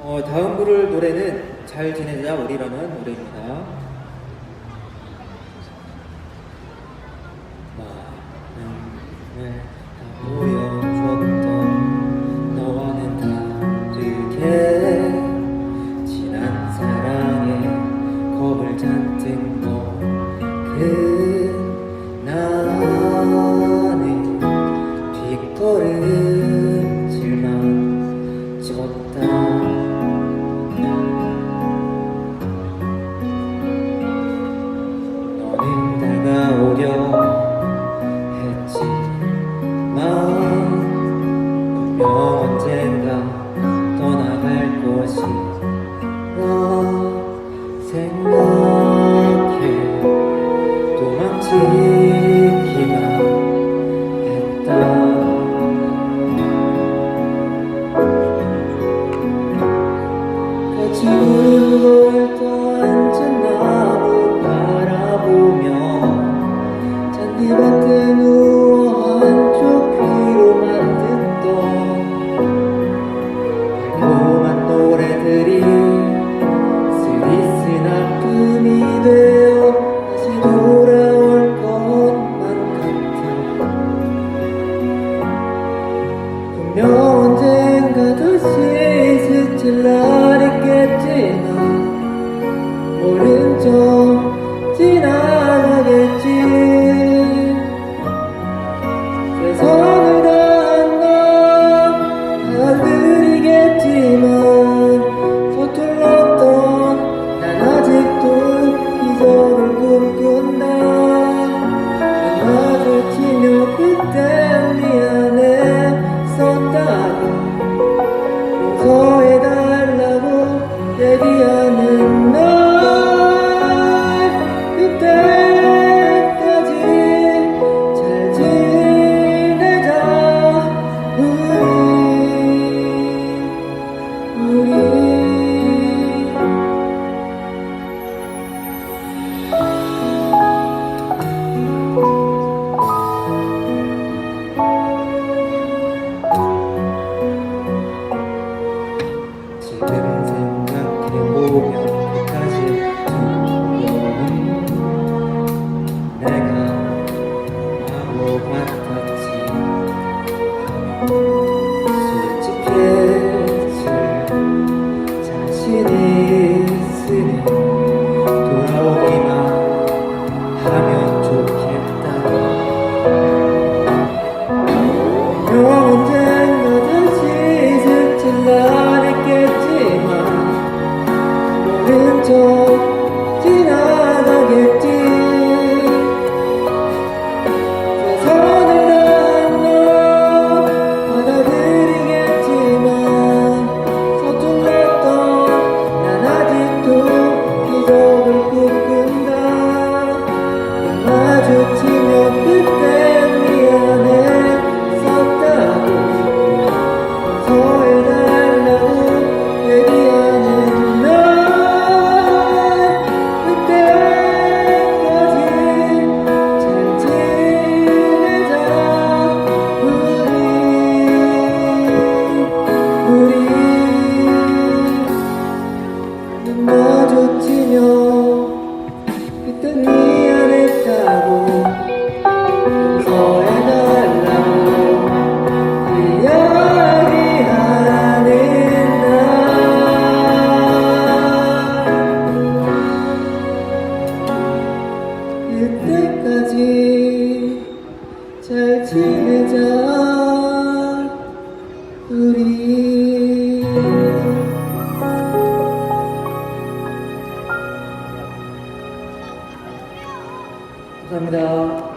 어, 다음 부를 노래는 잘 지내자 우리라는 노래입니다. 와, 음, 네. Oh. 그대를 생각해 보면 끝까지 이거는 내가 바보 같아 tenía de cabo, no era 감사합니다.